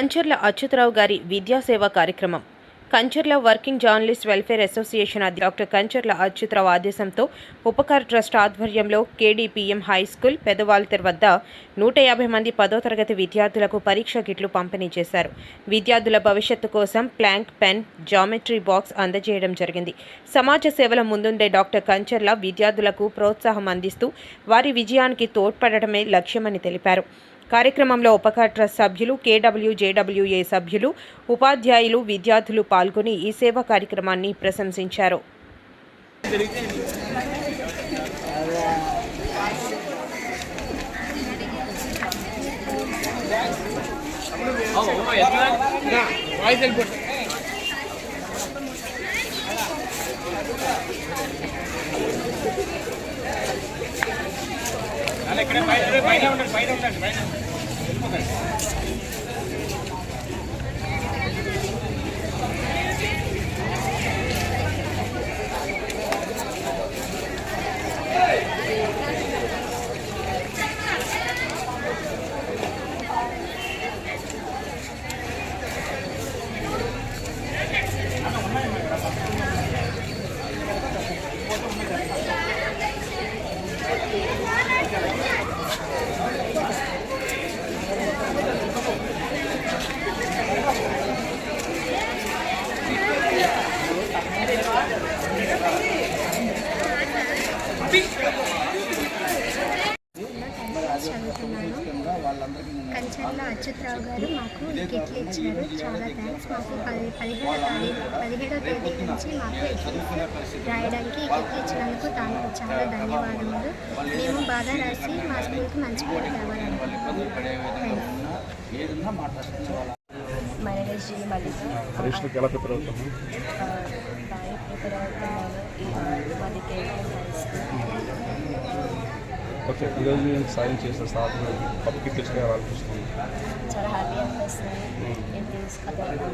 కంచర్ల అచ్యుతరావు గారి విద్యాసేవ కార్యక్రమం. Kancharla working journalist welfare association అధ్య- doctor Kancharla Achyutarao ఆదేశంతో ఉపకార్ ట్రస్ట్ ఆధ్వర్యంలో కేడీపీఎం హై స్కూల్ పెదవాల్తెర్ వద్ద నూట యాభై మంది పదో తరగతి విద్యార్థులకు పరీక్ష కిట్లు పంపిణీ చేశారు. విద్యార్థుల భవిష్యత్తు కోసం ప్లాంక్ పెన్ జామెట్రీ బాక్స్ అందజేయడం జరిగింది. సమాజ సేవల ముందుండే డాక్టర్ కంచర్ల విద్యార్థులకు ప్రోత్సాహం అందిస్తూ వారి విజయానికి తోడ్పడటమే లక్ష్యమని తెలిపారు. కార్యక్రమంలో ఉపకార్ ట్రస్ట్ సభ్యులు కేడబ్ల్యూ జేడబ్ల్యూఏ సభ్యులు ఉపాధ్యాయులు విద్యార్థులు పాల్గొని ఈ సేవా కార్యక్రమాన్ని ప్రశంసించారు. చదువుతున్నాను కంచర్ల అచ్యుతరావు గారు మాకు కిట్లు ఇచ్చారు చాలా థ్యాంక్స్ మాకు పది పదిహేడో తారీఖు పదిహేడో తేదీ నుంచి మాకు రాయడానికి ఈ కిట్లు ఇచ్చినందుకు దానికి చాలా ధన్యవాదములు. మేము బాగా రాసి మా స్కూల్కి మంచి పేరు తేవాలనుకుంటున్నాము my name is G Mallika పరీక్షలకు ఎలా ప్రిపేర్ అవుతున్నాను మాది కేవలం హై స్కూల్ ఓకే ఈరోజు నేను సాయం చేసిన సాధన పప్పు కిట్లు అనిపిస్తుంది చాలా హ్యాపీ అనిపిస్తుంది.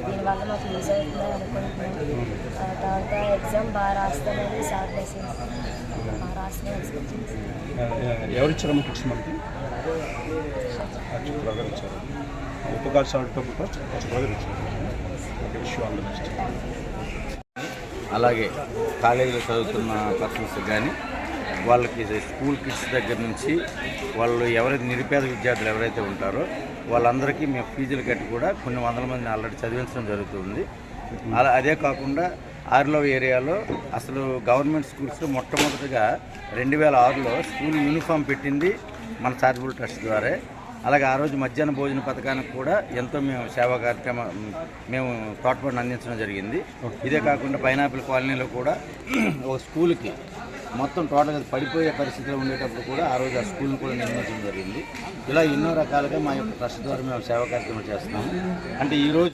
దీనివల్ల మాకు యూజ్ అనుకుంటున్నాను ఆ తర్వాత ఎగ్జామ్ బాగా రాస్తానని సార్ మెసేజ్ బాగా రాసిన ఎక్స్పెక్ట్ చేస్తాను ఎవరు ఇచ్చారమ్మా కిట్స్ మనకి? గారు ఇచ్చారు. ఉపకార్ షార్ట్తో కూడా అచ్యుతరావు గారు ఇచ్చారు. Okay wish all the best అలాగే కాలేజీలో చదువుతున్న పర్సన్స్ కానీ వాళ్ళకి స్కూల్ కిడ్స్ దగ్గర నుంచి వాళ్ళు ఎవరైతే నిరుపేద విద్యార్థులు ఎవరైతే ఉంటారో వాళ్ళందరికీ మేము ఫీజులు కట్టి కూడా కొన్ని వందల మందిని ఆల్రెడీ చదివించడం జరుగుతుంది. అలా అదే కాకుండా ఆరులో ఏరియాలో అసలు గవర్నమెంట్ స్కూల్స్లో మొట్టమొదటిగా రెండు వేల ఆరులో స్కూల్ యూనిఫామ్ పెట్టింది మన చారిటబుల్ ట్రస్ట్ ద్వారా. అలాగే ఆ రోజు మధ్యాహ్న భోజన పథకానికి కూడా ఎంతో మేము సేవా కార్యక్రమం మేము తోడ్పాటును అందించడం జరిగింది. ఇదే కాకుండా పైనాపిల్ కాలనీలో కూడా ఒక స్కూల్కి మొత్తం టోటల్గా పడిపోయే పరిస్థితిలో ఉండేటప్పుడు కూడా ఆ రోజు ఆ స్కూల్ని కూడా నిర్మించడం జరిగింది. ఇలా ఎన్నో రకాలుగా మా యొక్క ట్రస్ట్ ద్వారా మేము సేవా కార్యక్రమం చేస్తున్నాము. అంటే ఈరోజు